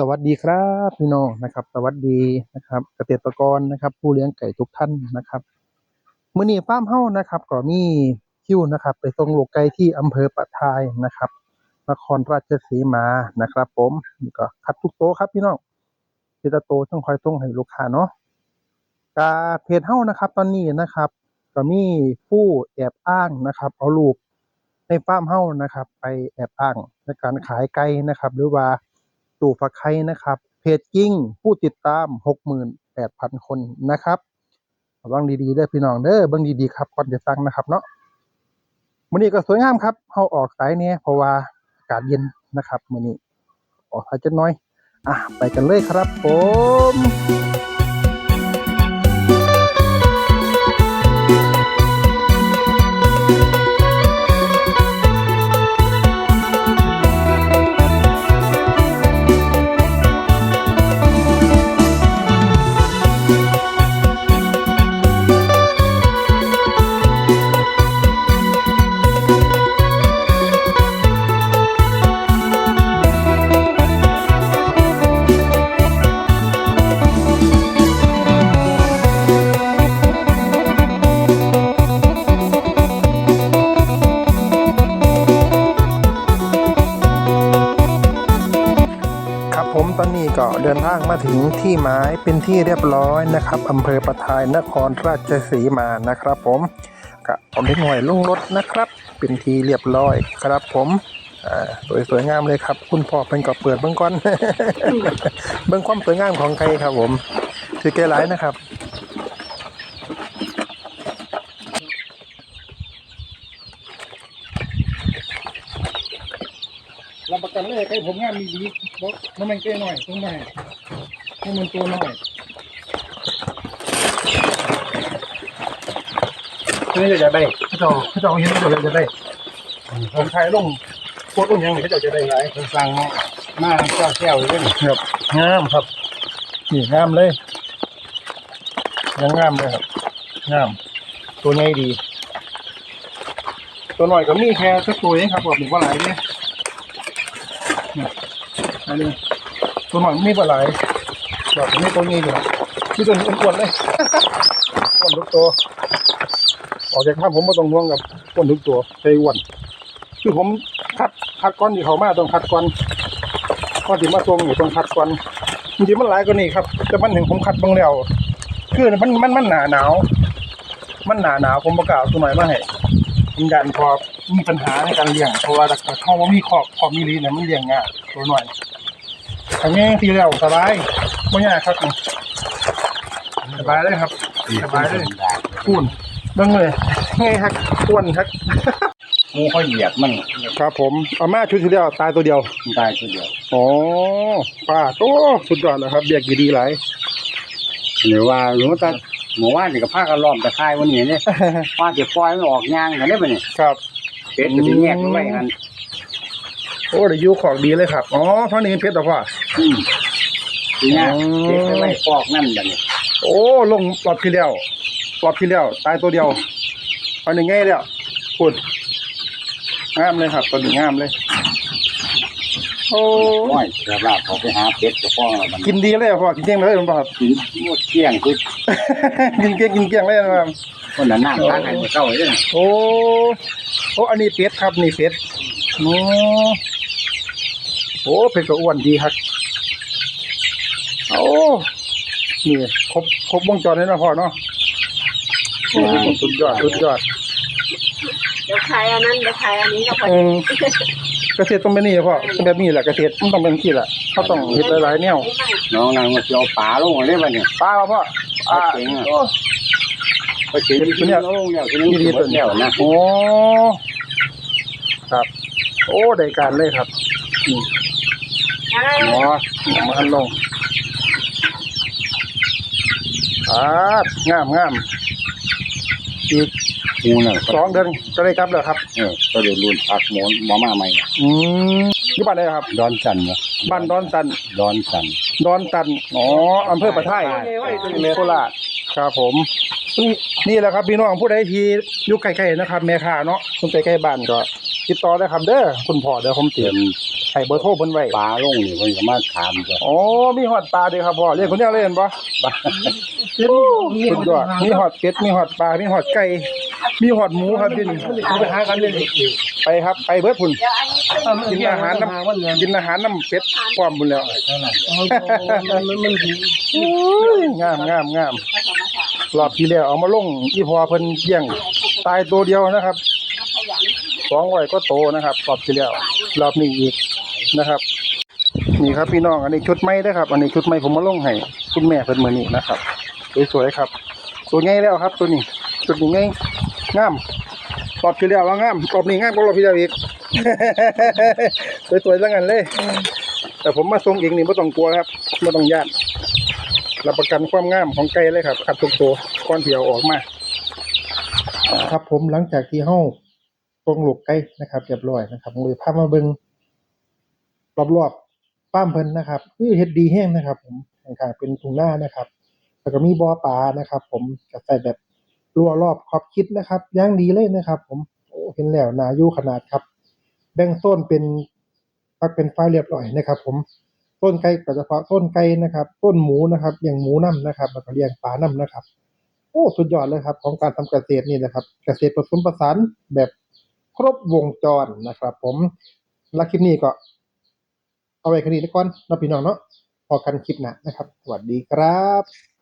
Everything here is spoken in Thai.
สวัสดีครับพี่น้องนะครับ สวัสดีนะครับ เกษตรกรนะครับ ผู้เลี้ยงไก่ทุกท่านนะครับมื้อนี้ฟาร์มเฮ้านะครับก็มีคิวนะครับ ไปส่งลูกไก่ที่อำเภอปะทายนะครับนครราชสีมานะครับ ผมก็คัดทุกโตะครับพี่น้องทีละโตต้องคอยส่งให้ลูกค้าเนาะกาเพจเฮ้านะครับ ตอนนี้นะครับ ก็มีผู้แอบอ้างนะครับ เอารูปในฟาร์มเฮ้านะครับ ไปแอบอ้างในการขายไก่นะครับ หรือว่า ตู่ฟักไข่นะครับ เพจกิ้งผู้ติดตาม 68,000 คนนะครับระวังดีๆเด้อพี่น้องเด้อเบิ่งดีๆครับก่อนจะสั่งนะครับเนาะมื้อนี้ก็สวยงามครับเฮาออกสายแหน่เพราะว่าอากาศเย็นนะครับมื้อนี้ออกสายจักน้อย อะไปกันเลยครับผม อนนี้ก็เดินทางมาถึงที่หมายเป็นที่เรียบร้อยนะครับอำเภอปะทายนครราชสีมานะครับ ผมก็ผมได้หน่วยลงรถนะครับ เป็นที่เรียบร้อยครับ ผมสวยสวยงามเลยครับ คุณพ่อเป็นก็เปิดเบื้องก่อนเบื้องความสวยงามของใครครับ ผมคือแกหลายนะครับ รับประกันเลยไก่ผมงามมีดีบอกน้ำมันเก้หน่อยตรงไหนให้มันตัวหน่อยนี่จะได้พี่เจ้าพี่เจ้าเห็นพี่เจ้าจะได้ผมถ่ายลงโคตรลงยังพเจ้าจะได้ไรสั่งมาเจ้าแก้วเลยครับงามครับนี่งามเลยยังงามเลยครับงาม ตัวใหญ่ดี ตัวหน่อยก็มีแค่สักตัวเองครับบอกหนึ่งว่าหลายเนี่ย อันนี้ตัวหน่อยไม่ว่าหลแบบนี้ตัวนี้อยู่ที่ตัวนี้อ้วนเลยอ้วนทุกตัว ออกจากภาพผมไม่ต้องห่วงกับอ้วนทุกตัวใจอ้วนคือผมคัดคัดก้อนที่เขามาต้องคัดก้อนก้อนที่มาตรงอยู่ต้องคัดก้อนจริงๆมันหลายกว่านี้ครับแต่มันเห็นผมคัดบางแล้วคือมันมันมันหนาหนาว มันหนาหนาวผมประกาศตัวหน่อยมาให้ผมยันพอ มีปัญหาในการเลี้ยงเพราะว่าถ้าเข้าว่ามีขอบขอบมีรีเนี่ยมันเลี้ยงง่ายตัวหน่อยอันนี้ทีแล้วสบายไม่ยากครับนี่สบายเลยครับสบายเลยพูนเบิ่งเลยไงฮักอ้วนฮักงูเขาเหยียบมันครับ ผมเอามาชุดที่แล้วตายตัวเดียวมันตายทีเดียวอ๋อป้าโตสุดยอดแล้วครับเบียกดีๆหลายหรือว่าหรือว่าแต่หมู่ว่านนี่ก็พากันล้อมตะไคร้วันนี้เนี่ยว่าจะปล่อยมันออกยางกันได้ปะเนี่ยครับ เป็ดก็จะแยกไว้กันโอ้เดี๋ยวอยูของดีเลยครับ อ๋อเท่านี้เพชรเหรอพ่อ อืมทีนี้เป็ดก็ไว้ฟอกนั่นแบบนี้โอ้ลงปลอบที่แล้วปลอบที่แล้วตายตัวเดียวอันนี้ง่ายแล้วพูดงามเลยครับตัวนี้งามเลย โอ้โอ้ยเดี๋ยวลาบเขาไปหาเป็ดกับฟองแล้วมันกินดีเลยอะพ่อกินเกลี้ยงเลยผมบอกครับ กินหมดเกลี้ยงคือกินเกลี้ยงกินเกลี้ยงเลยนะครับ คนนั้นน้ำตั้งให้มันเข้าเลยนะโอ้ โอ้ อันนี้เป็ดครับ นี่เป็ดโอ้โอ้เป็ดก็อ้วนดีครับโอ้นี่ครบครบวงจรเลยนะพ่อเนาะโอ้สุดยอดสุดยอด เดี๋ยวขายอันนั้นเดี๋ยวขายอันนี้ก็พอเออเกษตรต้องเป็นนี่พ่อต้องแบบนี้แหละเกษตรมันต้องเป็นที่แหละเขาต้องเฮ็ดหลายๆแนวน้องนางมาเจียวป่าลงมาได้ปะเนี่ยป้าพ่ออ่าเจ๋งอะโอ้ไปเจ๋งที่เนี่ยลงแล้วที่นี่ตัวแล้วนะโอ้ครับ โอ้ได้การเลยครับนี่อ๋อมาอันลงอ่างามงามอีก งูน่ะสองเดือนจะได้กลับแล้วครับ เออก็เดี๋ยวรุ่นพักหมอนหมอมาใหม่อืมอยู่บ้านไหนครับ ดอนจันเนาะบ้านดอนตัน ดอนจันดอนตัน อ๋ออำเภอปะไทยใช่โคราชครับผม นี่แหละครับพี่น้องผู้ใดที่อยู่ใกล้ๆนะครับ แม่ค้าเนาะคนใกล้ๆบ้านก็ติดต่อได้ครับเด้อคุณพ่อเดี๋ยวผมเตรียมให้เบอร์โทรเพิ่นไว้ปลาลงนี่เพิ่นก็มาถามจ้ะอ๋อมีฮอดปลาเด้อครับพ่อเรียกคนเดียวเลยเห็นบ่ สุดยอดมีหอดเป็ดมีหอดปลา มีหอดไก่ มีหอดหมูครับพี่นี่ไปหากันเลยไปครับ ไปเบิดพุ่นเดี๋ยวอันนี้เป็นกินอาหารน้ำกินอาหารน้ำเป็ดพร้อมพุ่นแล้วมันมันดีโอ้ยงามงามงามผสมผสานรอบที่แล้วเอามาลงอีพอเพิ่นเลี้ยง ตายตัวเดียวนะครับขยันสองร้อยก็โตนะครับรอบที่แล้วรอบนี้อีกนะครับ นี่ครับพี่น้องอันนี้ชุดใหม่เด้อครับ อันนี้ชุดใหม่ผมมาลงให้คุณแม่เพิ่นมื้อนี้นะครับสวยๆครับ ตัวใหญ่แล้วครับตัวนี้ตัวนี้ไง งามรอบที่แล้วว่างามรอบนี้งามกว่ารอบที่แล้วอีก สวยๆแล้วกันเลย แต่ผมมาทรงเองนี่ไม่ต้องกลัวครับไม่ต้องย่านรับประกันความงามของไก่เลยครับขัดทุกตัวก้อนเดียวออกมาครับผมหลังจากที่เฮาตรงหลกไก่นะครับเรียบร้อยนะครับมือพามาเบิ่งรอบๆป้ามเพิ่นนะครับคือเฮ็ดดีแห้งนะครับ ผมข้างๆเป็นทุ่งนานะครับ แล้วก็มีบ่อปลานะครับ ผมก็ใส่แบบ รั้วรอบขอบคิดนะครับย่างดีเลยนะครับ ผมโอ้เห็นแล้วน่าอยู่ขนาดครับ แบ่งโซนเป็นปักเป็นไฟเรียบร้อยนะครับ ผมต้นไก่ก็เฉพาะต้นไก่นะครับ ต้นหมูนะครับอย่างหมูน้ำนะครับแล้วก็เลี้ยงปลาน้ำนะครับ โอ้สุดยอดเลยครับ ของการทำเกษตรนี่นะครับ เกษตรผสมผสานแบบครบวงจรนะครับ ผมและคลิปนี้ก็เอาไว้แค่นี้ก่อนนะพี่น้องเนาะพอกันคลิปหน้านะครับ สวัสดีครับ